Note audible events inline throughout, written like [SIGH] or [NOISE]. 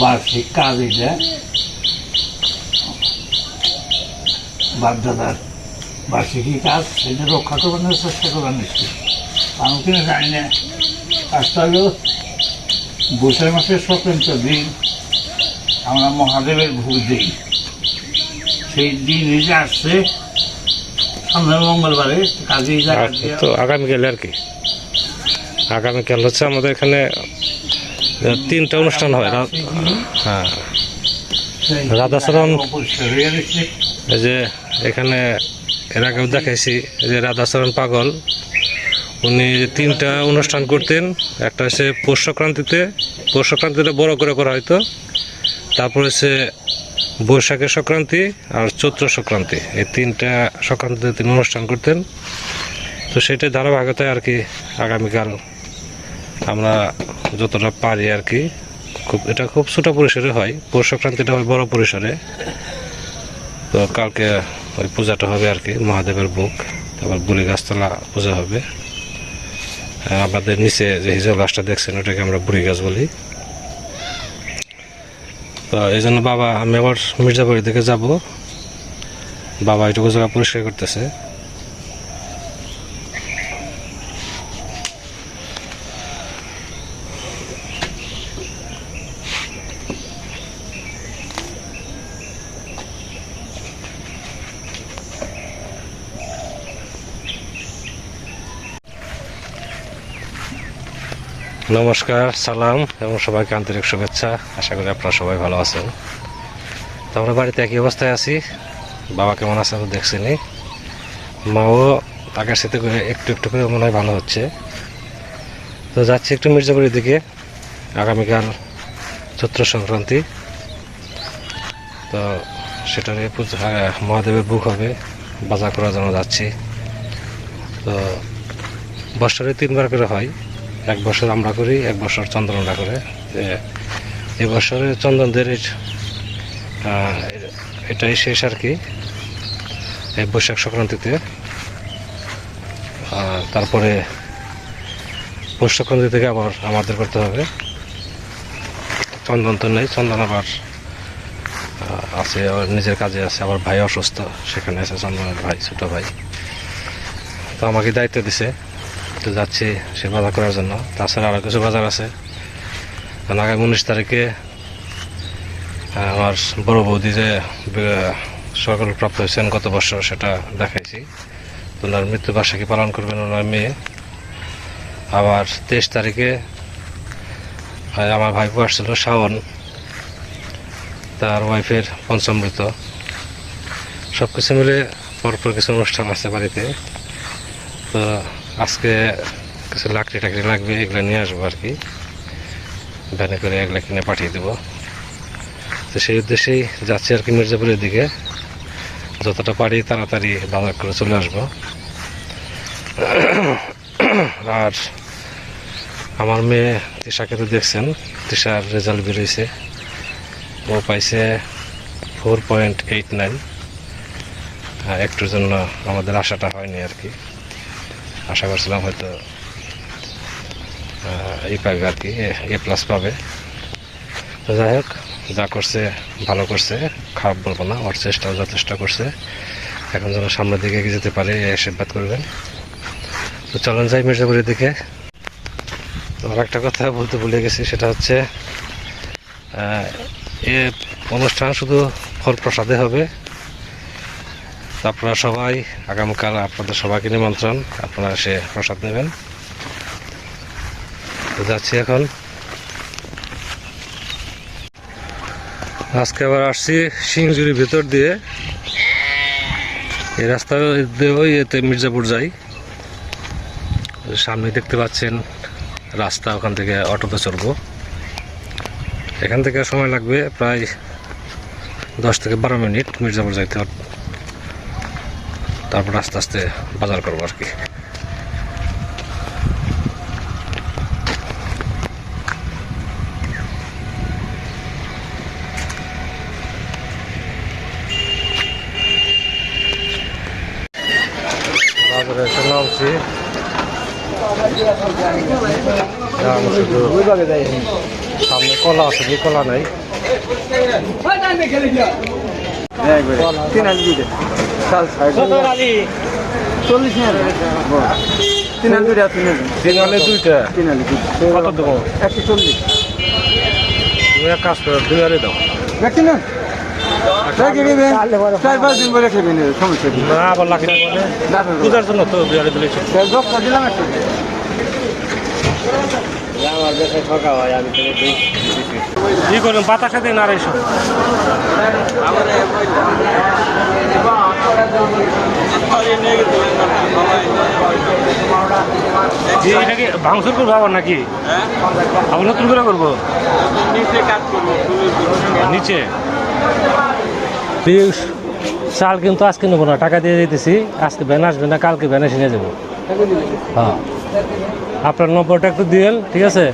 বার্ষিক কাজ এটা বার্ষিকী কাজ, সেটা রক্ষা করবার চেষ্টা করবার নিশ্চিত। আমি কিনা জানি না কাজটা হলো বৈশাখ মাসের স্বতন্ত্র দিন। আমরা মহাদেবের ভোগ দিই। সেই দিন যে আসছে সামনের মঙ্গলবারে কাজেই আচ্ছা, তো আগামীকাল আর কি? আগামীকাল হচ্ছে আমাদের এখানে তিনটা অনুষ্ঠান হয় হ্যাঁ। রাধাচরণ এই যে এখানে এর আগেও দেখাইছি যে রাধাচরণ পাগল উনি তিনটা অনুষ্ঠান করতেন। একটা হচ্ছে পৌষ সংক্রান্তিতে পৌষ সংক্রান্তিতে বড় করে করা হয়তো তারপর হচ্ছে বৈশাখের সংক্রান্তি আর চৈত্র সংক্রান্তি। এই তিনটা সংক্রান্তিতে তিনি অনুষ্ঠান করতেন। তো সেটাই ধারাবাহিকতায় আর কি আগামীকাল আমরা যতটা পারি আর কি, খুব, এটা খুব ছোটো পরিসরে হয়। পৌষ সংক্রান্তিটা হয় বড় পরিসরে। তো কালকে ওই পূজাটা হবে আর কি, মহাদেবের বুক তারপর বুলি গাছতলা পূজা হবে। আমাদের নিচে যে হিজল গাছটা দেখছেন, ওটাকে আমরা বুড়ি গাছ বলি। তো এই জন্য বাবা আমি আবার মির্জাবাড়ি থেকে যাব। বাবা এটুকু জায়গা পরিষ্কার করতেছে। নমস্কার সালাম এবং সবাইকে আন্তরিক শুভেচ্ছা। আশা করি আপনারা সবাই ভালো আছেন। তো আমরা বাড়িতে একই অবস্থায় আছি। বাবা কেমন আছে তো দেখছিনি মাও তাকে সাথে করে একটু একটু করে মনে হয় ভালো হচ্ছে। তো যাচ্ছি একটু মির্জাপুরের দিকে। আগামীকাল চৈত্র সংক্রান্তি। তো সেটারে পূজা আহ, মহাদেবের বুক হবে। বাজার করার জন্য যাচ্ছি। তো বছরে তিনবার করে হয়। এক বছর আমরা করি, এক বছর চন্দনরা করে। এবছরে চন্দনদের এটাই শেষ আর কি এই বৈশাখ সংক্রান্তিতে। তারপরে পৌষ সংক্রান্তি থেকে আবার আমাদের করতে হবে। চন্দন তো নেই, চন্দন আবার আছে নিজের কাজে আছে, আবার ভাই অসুস্থ, সেখানে আছে চন্দনের ভাই, ছোট ভাই। তো আমাকে দায়িত্ব দিছে। তো যাচ্ছি সে বাজার করার জন্য। তাছাড়া আরও কিছু বাজার আছে। আগামী উনিশ তারিখে আমার বড় বৌদি যে সকল প্রাপ্ত হয়েছেন গত বছর, সেটা দেখাইছি। ওনার মৃত্যুবার্ষিকী পালন করবেন ওনার মেয়ে। আবার তেইশ তারিখে আমার ভাইপো আসছিল, শাওন। তার ওয়াইফের পঞ্চমৃত সব কিছু মিলে পরপর কিছু অনুষ্ঠান আছে বাড়িতে। তো আজকে কিছু লাকড়ি টাকড়ি লাগবে, এগুলো নিয়ে আসব আর কি। ভ্যানে করে এগুলো কিনে পাঠিয়ে দেবো। তো সেই উদ্দেশ্যেই যাচ্ছি আর কি মির্জাপুরের দিকে। যতটা পারি তাড়াতাড়ি বাজার করে চলে আসব। আর আমার মেয়ে তৃষাকে তো দেখছেন তৃষার রেজাল্ট বেরিয়েছে ও পাইছে ফোর পয়েন্ট এইট নাইন একটুর জন্য আমাদের আশাটা হয়নি আর কি। আশা করছিলাম হয়তো এই পাবে আর কি, এ প্লাস পাবে। তো যাই হোক, যা করছে, ভালো করছে, খারাপ বলব না, ওর চেষ্টাও যথেষ্ট করছে। এখন যেন সামনের দিকে এগিয়ে যেতে পারে আশীর্বাদ করবেন। তো চলেন যাই মির্জাপুরের দিকে। তো আর একটা কথা বলতে ভুলে গেছি, সেটা হচ্ছে এ অনুষ্ঠান শুধু ফল প্রসাদে হবে আপনারা সবাই আগামীকাল আপনাদের সবাইকে নিমন্ত্রণ। আপনারা এসে প্রসাদ নেবেন। যাচ্ছি এখন। আজকে আবার আসছি সিংজুরির ভিতর দিয়ে। এই রাস্তা দিয়েও এতে মির্জাপুর যাই। সামনে দেখতে পাচ্ছেন রাস্তা, ওখান থেকে অটোতে চড়বো। এখান থেকে সময় লাগবে প্রায় দশ থেকে বারো মিনিট মির্জাপুর যাইতে তারপর আস্তে আস্তে বাজার করব আর কি। সামনে কলা আছে যে কলা নাই। হ্যাঁ, কলা। চল্লিশ তিন আলি দুইটা তিন আলি তিন আলে দুইটা? তিন আলি কত দেবো? একশো চল্লিশ। তুমি এক কাজ করো দুই আলে দাও। দেখছি না? দেবেন চার পাঁচ দিন পরে খেয়ে নেবে সমস্যা না আবার লাখি না। পূজার জন্য তো দুই আলে দিলে দিলাম একশো। কি করবেন? বাতাসে দিন আড়াইশো জি, এটা কি ভাঙচুর করব আবার নাকি আবার নতুন করে করব? নিচে চাল কিন্তু আজকে নেব না টাকা দিয়ে দিতেছি। আজকে ভ্যান আসবে না কালকে ভ্যান এসে নিয়ে যাব। হ্যাঁ। আপনার নম্বরটা একটু দিয়েন ঠিক আছে?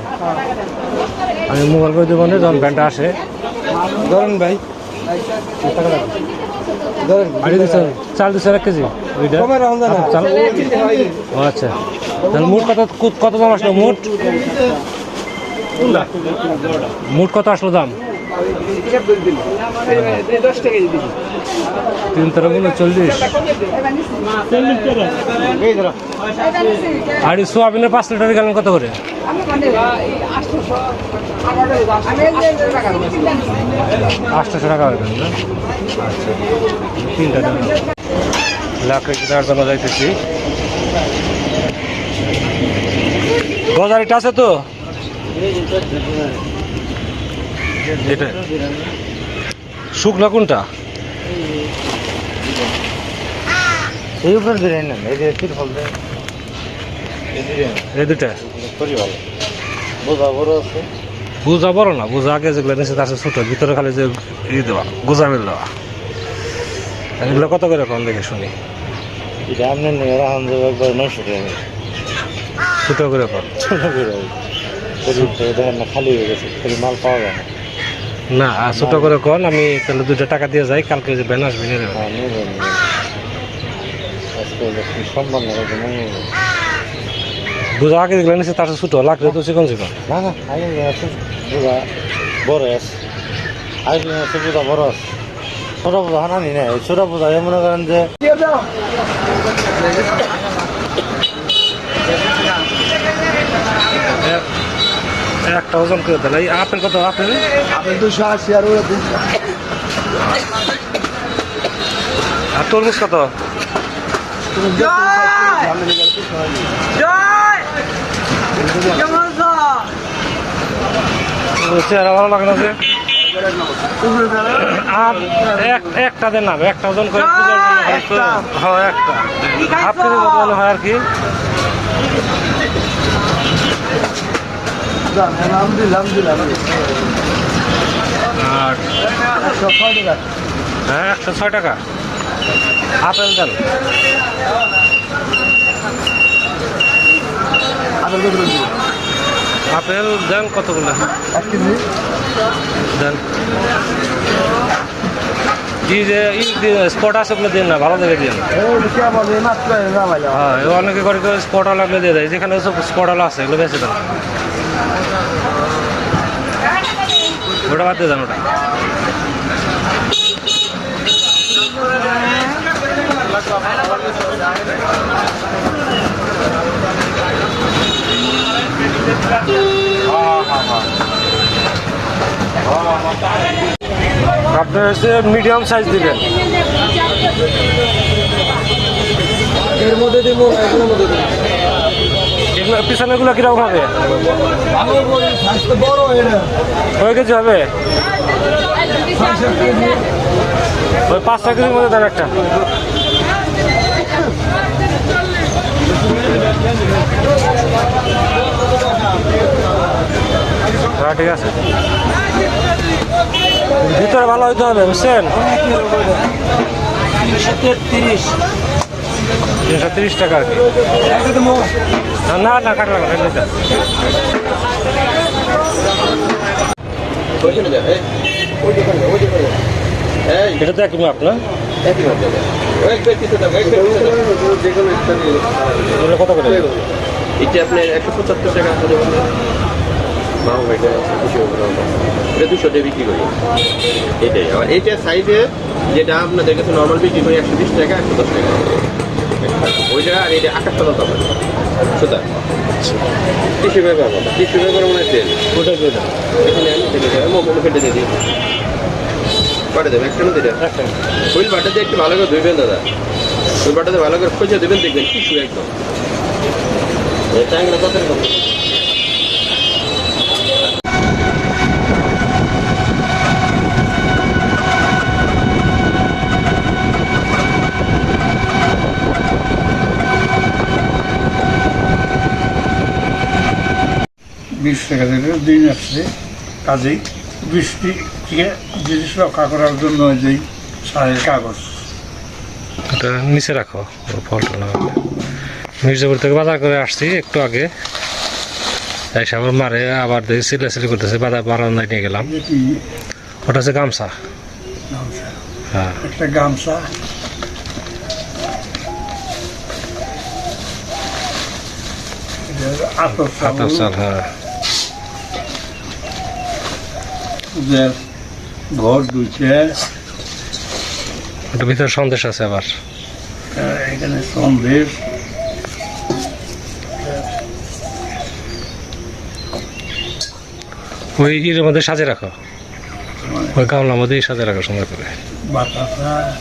আমি মোবাইল করে দেবো না যখন ভ্যানটা আসে। ধরেন ভাই চাল দুশো এক কেজি ও আচ্ছা তাহলে মোট কত কত দাম আসলো? মোট? মোট কত আসলো দাম? তিন তেরো গুলো চল্লিশ আর সোয়াবিনের পাঁচ লিটার গেলেন কত করে? আটশোশো টাকা না? আচ্ছা। তিনটা দেন লাকড়ি কেনার জন্য যাইতেছি। গজারিটা আছে তো? এটা। শুকনা কোনটা? এই উপরে ধরে নেন এই যে এই দুটা করি ভালো। বোঝা বড় আছে। বুঝা বড় না বুঝা আগে যেগুলো নিচে তার ছোট ভিতরে খালি যে ই দেওয়া গোজা মিল দেওয়া। এগুলো কত করে কম দেখে শুনি? এটা একবার নশো টাকা ছোট করে কম। ছোট করে। দেখেন না খালি হয়ে গেছে খালি মাল পাওয়া যায় না। না ছোট করে কন আমি তাহলে দুটো টাকা দিয়ে যাই কালকে যে ব্যান আসবে নিয়ে নেবেন হ্যাঁ নেই বুঝা আগে যেগুলো নিচে তার ছোট লাগলে তো চিকন চিকন না না আগে বোঝা বড় আছে। আগে আছে বোঝা বড় আছে। ছোট বোঝা হানানি না এই ছোট বোঝা মনে করেন যে একটা ওজন করে দেন। এই আপেল কত আপেল? আপনি দুশো আশি আর ওরা দুশো আর তরমুজ কত? চেহারা ভালো লাগে না যে? আর এক একটা দেন না একটা ওজন করে হয়। হ্যাঁ একটা। হাফ কেজি মতো মনে হয় আর কি। আর হ্যাঁ একশো ছয় টাকা? আপেল দেন আপেল দেন কতগুলো দেন ই যে স্পট আছে ওগুলো দিন না ভালো দেখে দিন হ্যাঁ অনেকে করে স্পট লাগলে দিয়ে দেয়। যেখানে স্পট আছে এগুলো বেঁচে দেন। ওটা বাদ দিয়ে দেন ওটা। আপনার হচ্ছে মিডিয়াম সাইজ দিবেন। এর মধ্যে দিব এর মধ্যে দিব। এগুলো পিছনেগুলো কীরকম হবে? কয় কেজি হবে? ওই পাঁচটা কেজির মধ্যে দেন একটা। হ্যাঁ ঠিক আছে। ভিতরে ভালো হইতে হবে বুঝছেন? তিনশো তিরিশ টাকা আর কি। না না কাটা এটা তো কত করে? এটা আপনার একশো পঁচাত্তর টাকা এটা দুশো দিয়ে বিক্রি করি। এটাই সাইজে যেটা আপনাদের কাছে নর্মাল বিক্রি করি একশো বিশ টাকা একশো দশ টাকা। ওইটা আর এটা আকাশ তলা তফাৎ সুতা টিস্যু পেপার টিস্যু পেপার মনে হয় তেল ওটা এখানে আমি ফেলে ফেটে দিয়ে দিই বাটা দেবে একটা না দিটা হুইল বাটা দিয়ে একটু ভালো করে ধুইবেন দাদা হুইল বাটাতে ভালো করে খুঁজে দেবেন দেখবেন টিস্যু একদম এটা কত রকম বিশ টাকা থেকে দিন আসছে। কাজেই বৃষ্টি থেকে জিনিস রক্ষা করার জন্য ওই যে সারের কাগজ। এটা নিচে রাখো ফলটা না মির্জাপুর থেকে বাজার করে আসছি একটু আগে। এসে আবার মারে আবার দেখি সিলাসিলি করতেছে বাজার বারান্দায় নিয়ে গেলাম। ওটা হচ্ছে গামছা। গামছা। হ্যাঁ। একটা গামছা। আতর চাল হ্যাঁ। ওদের ঘর দুইটা ওটার ভিতরে সন্দেশ আছে আবার। এখানে সন্দেশ। ওই ইয়ের মধ্যে সাজে রাখো। ওই গামলার মধ্যেই সাজে রাখো সুন্দর করে। বাতাসা।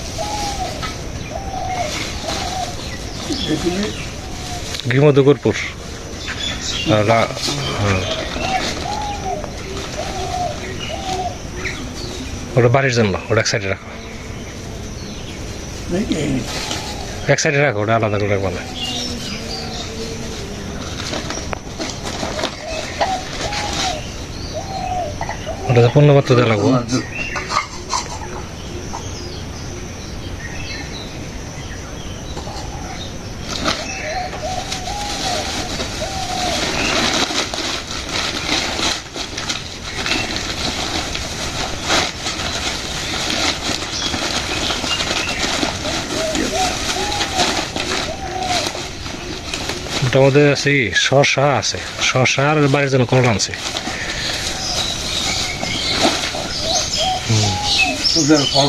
এগুলি গিমধুকুরপুর রা- হ্যাঁ। ওটা বাড়ির জন্য ওটা এক সাইডে রাখো। এক সাইডে রাখো ওটা আলাদা করে রাখব না। ওটা পূর্ণমাত্র দেওয়া লাগবো। ওটার মধ্যে আছে শসা আছে। শসা আর বাড়ির জন্য কল আনছে। ওদের ফল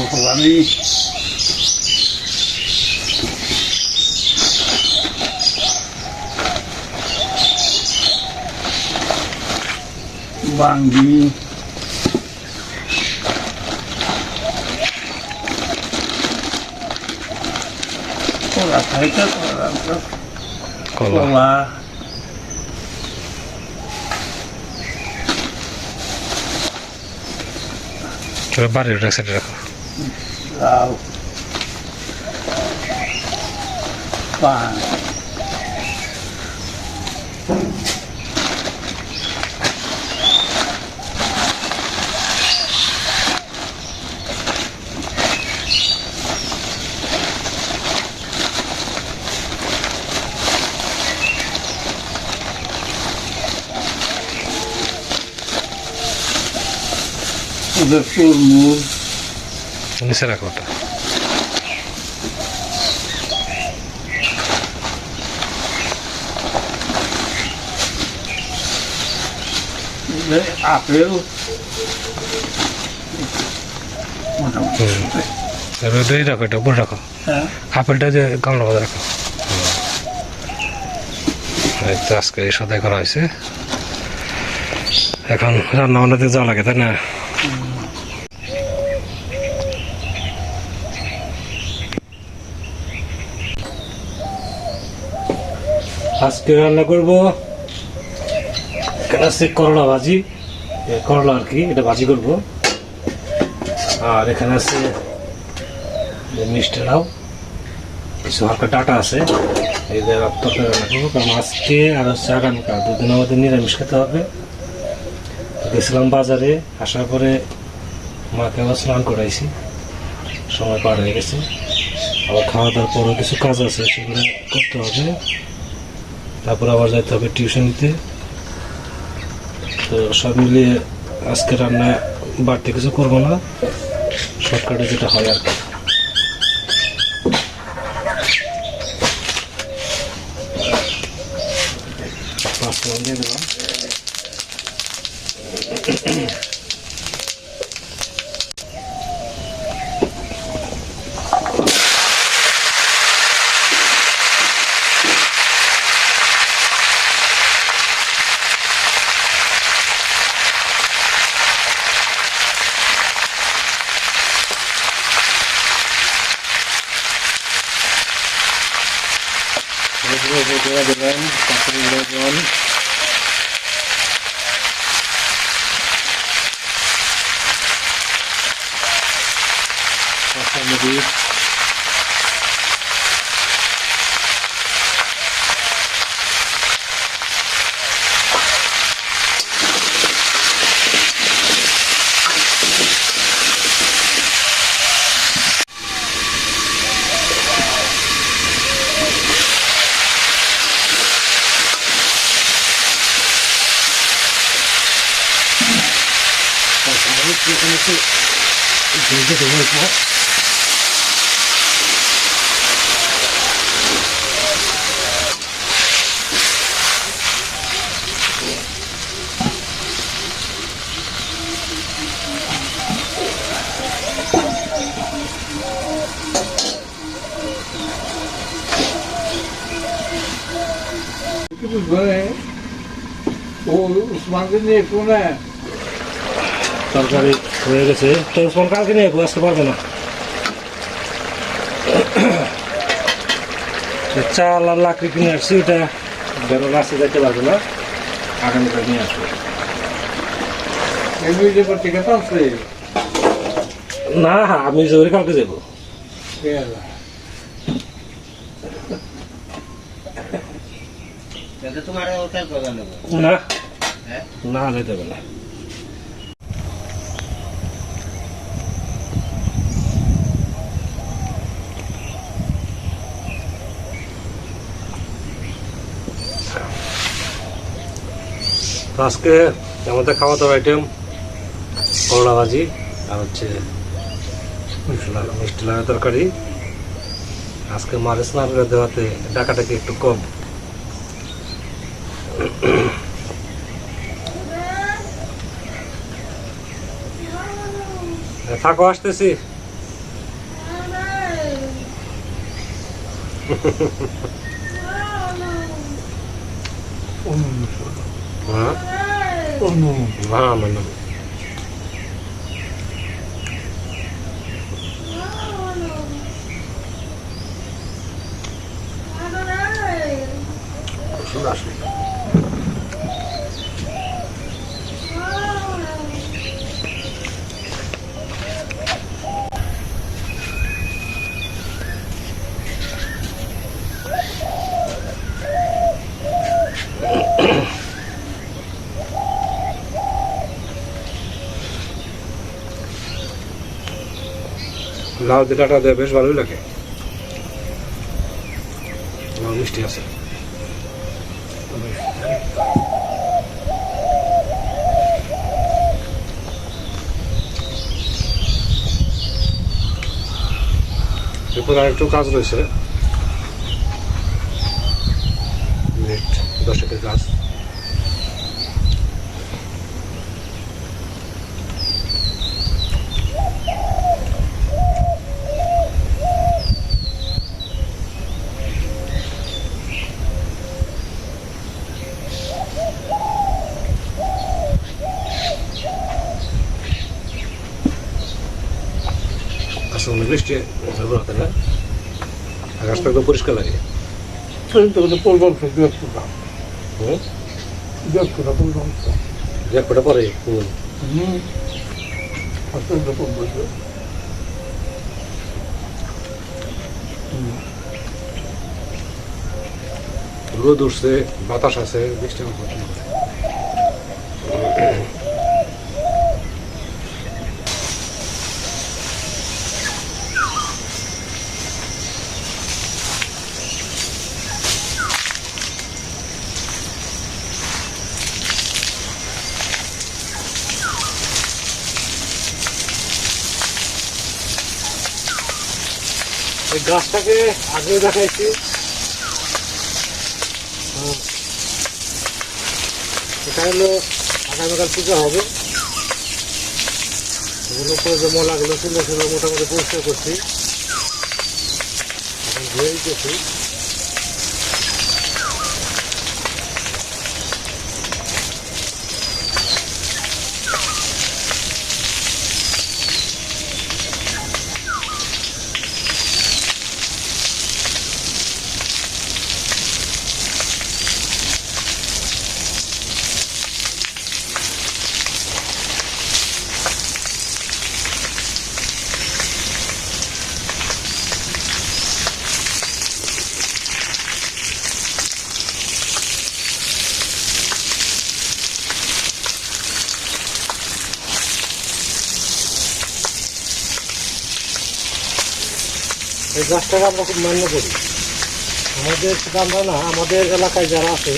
ফলানি বাঙ্গি কলা খাইতে কলা কলা কলা ওটা বাড়ির ওটা এক সাইডে রাখো লাউ পান নিচে রাখো ওটা আপেল রাখো এটা উপরে রাখো। হ্যাঁ। আপেলটা যে গামলা মধ্যে রাখো। তো আজকে সদাই করা হয়েছে। এখন রান্না বান্নাতে যাওয়া লাগে তাই না? আজকে রান্না করব আছে করলা ভাজি। করলা আর কি, এটা ভাজি করব। আর এখানে আছে মিষ্টি লাউ। কিছু হালকা ডাটা আছে। এই যে তরকারি রান্না করব, কারণ আজকে আর হচ্ছে আগামীকাল, দুদিন আমাদের নিরামিষ খেতে হবে। গেছিলাম বাজারে, আসার পরে মাকে আবার স্নান করাইছি। সময় পার হয়ে গেছে। আবার খাওয়া দাওয়ার পরও কিছু কাজ আছে, সেগুলো করতে হবে। তারপর আবার যাইতে হবে টিউশনিতে তো সব মিলিয়ে আজকে রান্না বাড়তে কিছু করব না। শর্টকাটে যেটা হয় আর কি পাঁচফোড়ন দিয়ে দিলাম দিয়ে দিলাম কাঁচুরি লবণ কাঁচামরিচ কাঁচামরিচ এখানে একটু ভেজে দেবো এরপর কিছু ধরে ও উসমানকে নিয়ে কোনে তরকারি হয়ে গেছে। তো ওসমান কালকে নিয়ে আসতে পারবে না। চাল আর লাকড়ি কিনে আসছি ওটা বেরো রাস্তা যাইতে পারবে না। আগামীকাল নিয়ে আসবে। না আমি জোরে কালকে যাব। না। হ্যাঁ? না যেতে হবে আজকে আমাদের খাওয়া দাওয়ার আইটেম করলা ভাজি আর হচ্ছে মিষ্টি লাগা তরকারি। আজকে মারে স্নান করে দেওয়াতে ডাকাটাকে একটু কম। থাকো আসতেছি। [LAUGHS] হ্যাঁ হ্যাঁ ম্যাডাম সুন্দর আসলে লাউ দিটাটা দেয় বেশ ভালোই লাগে। মিষ্টি আছে। এরপর আরেকটু কাজ রয়েছে মিনিট দশেকের কাজ আসলে বৃষ্টি যাব না আকাশটা একদম পরিষ্কার লাগে। পরিবর্তন ব্যর্থতা হুম? ব্যর্থতা পরিবর্তন এক ফোটা পরে ফুল হুম। অত্যন্ত রোদ উঠছে বাতাস আছে বৃষ্টি গাছটাকে আগে দেখাইছি। এটা হলো আগামীকাল পুজো হবে। এগুলো করে যে মলাগুলো ছিল, সেগুলো মোটামুটি পরিষ্কার করছি। এখন ধুয়েই দিতেছি। এই গাছটাকে আমরা খুব মান্য করি। আমাদের আমরা না, আমাদের এলাকায় যারা আছে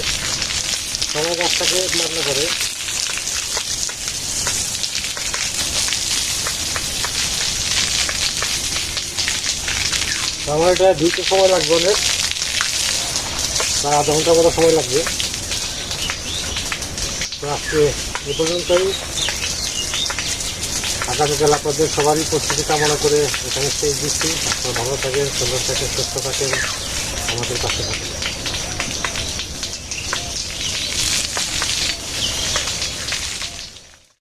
সবাই গাছটাকে মান্য করে। আমার এটা দুইটা সময় লাগবে অনেক। প্রায় আধা ঘণ্টা মতো সময় লাগবে। আজকে এ পর্যন্তই। আগামীকাল আপনাদের সবারই প্রস্তুতি কামনা করে এখানে সেই দিচ্ছি। ভালো থাকেন, সুন্দর থাকেন, সুস্থ থাকেন। আমাদের পাশে থাকেন।